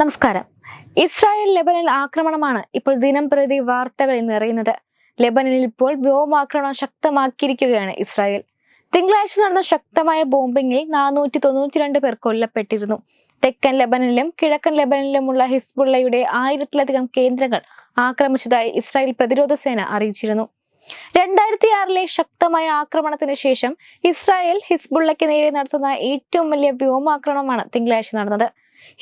നമസ്കാരം. Israel Lebanon ആക്രമണമാണ് ഇപ്പോൾ ദിനം പ്രതി വാർത്തകളിൽ നിറയുന്നത്. ലെബനനിൽ ഇപ്പോൾ വ്യോമാക്രമണം ശക്തമാക്കിയിരിക്കുകയാണ് ഇസ്രായേൽ. തിങ്കളാഴ്ച നടന്ന ശക്തമായ ബോംബിംഗിൽ നാനൂറ്റി തൊണ്ണൂറ്റിരണ്ട് പേർ കൊല്ലപ്പെട്ടിരുന്നു. തെക്കൻ ലെബനനിലും കിഴക്കൻ ലെബനനിലുമുള്ള ഹിസ്ബുള്ളയുടെ ആയിരത്തിലധികം കേന്ദ്രങ്ങൾ ആക്രമിച്ചതായി ഇസ്രായേൽ പ്രതിരോധ സേന അറിയിച്ചിരുന്നു. രണ്ടായിരത്തി ആറിലെ ശക്തമായ ആക്രമണത്തിന് ശേഷം ഇസ്രായേൽ ഹിസ്ബുള്ളയ്ക്ക് നേരെ നടത്തുന്ന ഏറ്റവും വലിയ വ്യോമാക്രമണമാണ് തിങ്കളാഴ്ച നടന്നത്.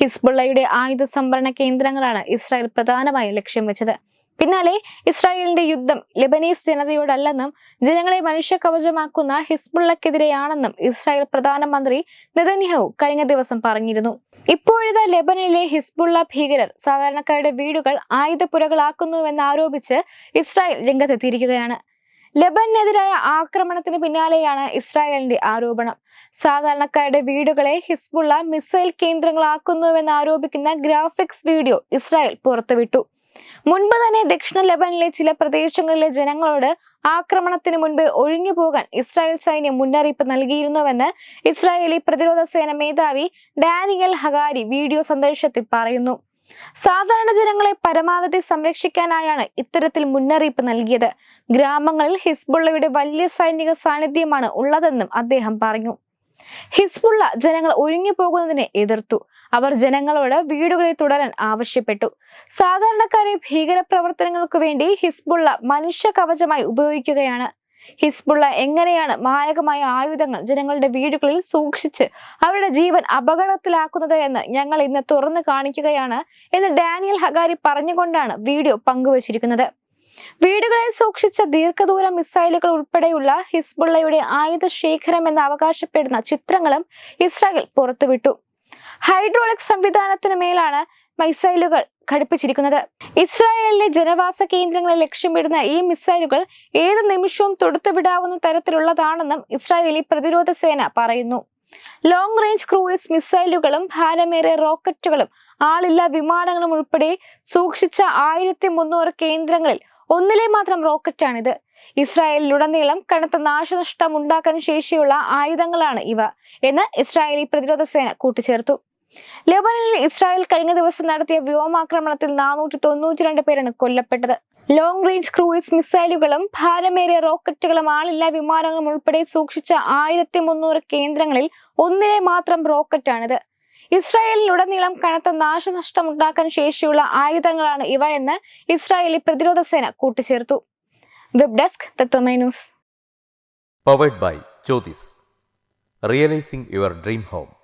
ഹിസ്ബുള്ളയുടെ ആയുധ സംഭരണ കേന്ദ്രങ്ങളാണ് ഇസ്രായേൽ പ്രധാനമായും ലക്ഷ്യം വെച്ചത്. പിന്നാലെ ഇസ്രായേലിന്റെ യുദ്ധം ലെബനീസ് ജനതയോടല്ലെന്നും ജനങ്ങളെ മനുഷ്യ കവചമാക്കുന്ന ഹിസ്ബുള്ളക്കെതിരെയാണെന്നും ഇസ്രായേൽ പ്രധാനമന്ത്രി നെതന്യാഹു കഴിഞ്ഞ ദിവസം പറഞ്ഞിരുന്നു. ഇപ്പോഴത്തെ ലെബനിലെ ഹിസ്ബുള്ള ഭീകരർ സാധാരണക്കാരുടെ വീടുകൾ ആയുധപ്പുരകളാക്കുന്നുവെന്ന് ആരോപിച്ച് ഇസ്രായേൽ രംഗത്തെത്തിയിരിക്കുകയാണ്. ലെബനെതിരായ ആക്രമണത്തിന് പിന്നാലെയാണ് ഇസ്രായേലിന്റെ ആരോപണം. സാധാരണക്കാരുടെ വീടുകളെ ഹിസ്ബുള്ള മിസൈൽ കേന്ദ്രങ്ങളാക്കുന്നുവെന്ന് ആരോപിക്കുന്ന ഗ്രാഫിക്സ് വീഡിയോ ഇസ്രായേൽ പുറത്തുവിട്ടു. മുൻപ് തന്നെ ദക്ഷിണ ലെബനിലെ ചില പ്രദേശങ്ങളിലെ ജനങ്ങളോട് ആക്രമണത്തിന് മുൻപ് ഒഴിഞ്ഞു പോകാൻ ഇസ്രായേൽ സൈന്യം മുന്നറിയിപ്പ് നൽകിയിരുന്നുവെന്ന് ഇസ്രായേലി പ്രതിരോധ സേന മേധാവി ഡാനിയൽ ഹഗാരി വീഡിയോ സന്ദേശത്തിൽ പറയുന്നു. സാധാരണ ജനങ്ങളെ പരമാവധി സംരക്ഷിക്കാനായാണ് ഇത്തരത്തിൽ മുന്നറിയിപ്പ് നൽകിയത്. ഗ്രാമങ്ങളിൽ ഹിസ്ബുള്ളയുടെ വലിയ സൈനിക സാന്നിധ്യമാണ് ഉള്ളതെന്നും അദ്ദേഹം പറഞ്ഞു. ഹിസ്ബുള്ള ജനങ്ങൾ ഒഴിഞ്ഞു പോകുന്നതിനെ എതിർത്തു. അവർ ജനങ്ങളോട് വീടുകളിൽ തുടരാൻ ആവശ്യപ്പെട്ടു. സാധാരണക്കാരെ ഭീകരപ്രവർത്തനങ്ങൾക്ക് വേണ്ടി ഹിസ്ബുള്ള മനുഷ്യ കവചമായി ഉപയോഗിക്കുകയാണ്. ഹിസ്ബുള്ള എങ്ങനെയാണ് മാരകമായ ആയുധങ്ങൾ ജനങ്ങളുടെ വീടുകളിൽ സൂക്ഷിച്ച് അവരുടെ ജീവൻ അപകടത്തിലാക്കുന്നത് എന്ന് ഞങ്ങൾ ഇന്ന് തുറന്നു കാണിക്കുകയാണ് എന്ന് ഡാനിയൽ ഹഗാരി പറഞ്ഞുകൊണ്ടാണ് വീഡിയോ പങ്കുവച്ചിരിക്കുന്നത്. വീടുകളിൽ സൂക്ഷിച്ച ദീർഘദൂര മിസൈലുകൾ ഉൾപ്പെടെയുള്ള ഹിസ്ബുള്ളയുടെ ആയുധ ശേഖരം എന്ന് അവകാശപ്പെടുന്ന ചിത്രങ്ങളും ഇസ്രായേൽ പുറത്തുവിട്ടു. ഹൈഡ്രോളിക് സംവിധാനത്തിന് മേലാണ് മിസൈലുകൾ ഘടിപ്പിച്ചിരിക്കുന്നത്. ഇസ്രായേലിലെ ജനവാസ കേന്ദ്രങ്ങളെ ലക്ഷ്യമിടുന്ന ഈ മിസൈലുകൾ ഏത് നിമിഷവും തൊടുത്തുവിടാവുന്ന തരത്തിലുള്ളതാണെന്നും ഇസ്രായേലി പ്രതിരോധ സേന പറയുന്നു. ലോങ് റേഞ്ച് ക്രൂയിസ് മിസൈലുകളും ഭാരമേറിയ റോക്കറ്റുകളും ആളില്ലാ വിമാനങ്ങളും ഉൾപ്പെടെ സൂക്ഷിച്ച ആയിരത്തി മുന്നൂറ് കേന്ദ്രങ്ങളിൽ ഒന്നിലെ മാത്രം റോക്കറ്റാണിത്. ഇസ്രായേലിലുടനീളം കനത്ത നാശനഷ്ടം ഉണ്ടാക്കാൻ ശേഷിയുള്ള ആയുധങ്ങളാണ് ഇവ എന്ന് ഇസ്രായേലി പ്രതിരോധ സേന കൂട്ടിച്ചേർത്തു. ലെബനനിൽ ഇസ്രായേൽ കഴിഞ്ഞ ദിവസം നടത്തിയ വ്യോമാക്രമണത്തിൽ നാനൂറ്റി തൊണ്ണൂറ്റിരണ്ട് പേരാണ് കൊല്ലപ്പെട്ടത്. ലോങ് റേഞ്ച് ക്രൂയിസ് മിസൈലുകളും ഭാരമേറിയ റോക്കറ്റുകളും ആളില്ലാ വിമാനങ്ങളും ഉൾപ്പെടെ സൂക്ഷിച്ച ആയിരത്തി മുന്നൂറ് കേന്ദ്രങ്ങളിൽ ഒന്നിലെ മാത്രം റോക്കറ്റാണിത്. ഇസ്രായേലിലുടനീളം കനത്ത നാശനഷ്ടം ഉണ്ടാക്കാൻ ശേഷിയുള്ള ആയുധങ്ങളാണ് ഇവ എന്ന് ഇസ്രായേലി പ്രതിരോധ സേന കൂട്ടിച്ചേർത്തു. Web desk by realising your dream home